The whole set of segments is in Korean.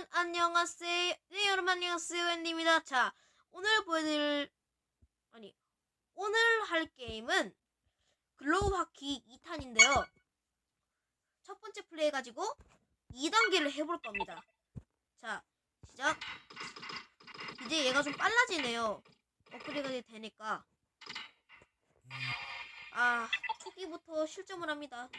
여러분 안녕하세요. 네 여러분 안녕하세요. 앤디입니다. 자 오늘 보여드릴 아니 오늘 할 게임은 글로우 하키 2탄인데요. 첫 번째 플레이 해가지고 2단계를 해볼 겁니다. 자 시작. 이제 얘가 좀 빨라지네요. 업그레이드 되니까. 아 초기부터 실점을 합니다.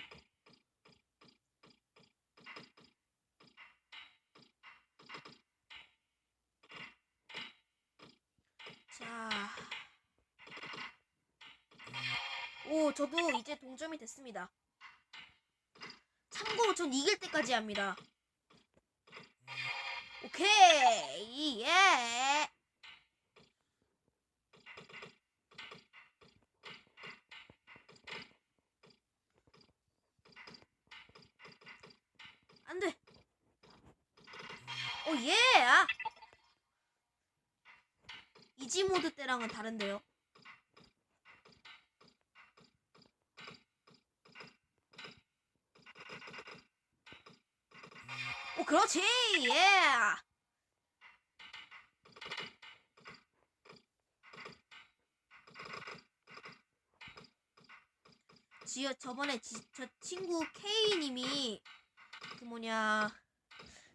자. 오, 저도 이제 동점이 됐습니다. 참고로 전 이길 때까지 합니다. 오케이, 예. 안 돼. 오, 예. 아. 이지 모드 때랑은 다른데요. 오, 그렇지! 예! 지어 저번에 지, 저 친구 K님이 그 뭐냐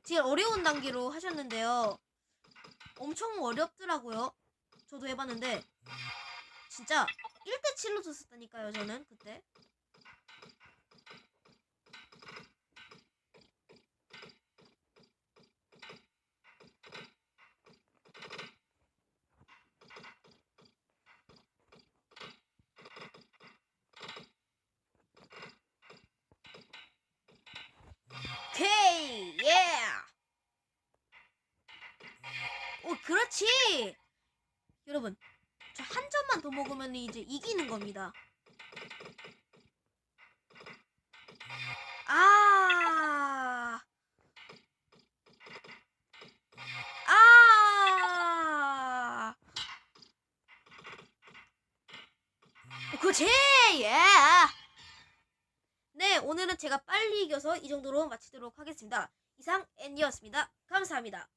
제일 어려운 단계로 하셨는데요. 엄청 어렵더라고요. 저도 해봤는데 진짜 1대 7로 졌었다니까요. 저는 그때. 오케이, 예. 오, 그렇지. 여러분, 저 한 점만 더 먹으면 이제 이기는 겁니다. 아. 아. 오, 그렇지. 예. 네, 오늘은 제가 빨리 이겨서 이 정도로 마치도록 하겠습니다. 이상 앤디였습니다. 감사합니다.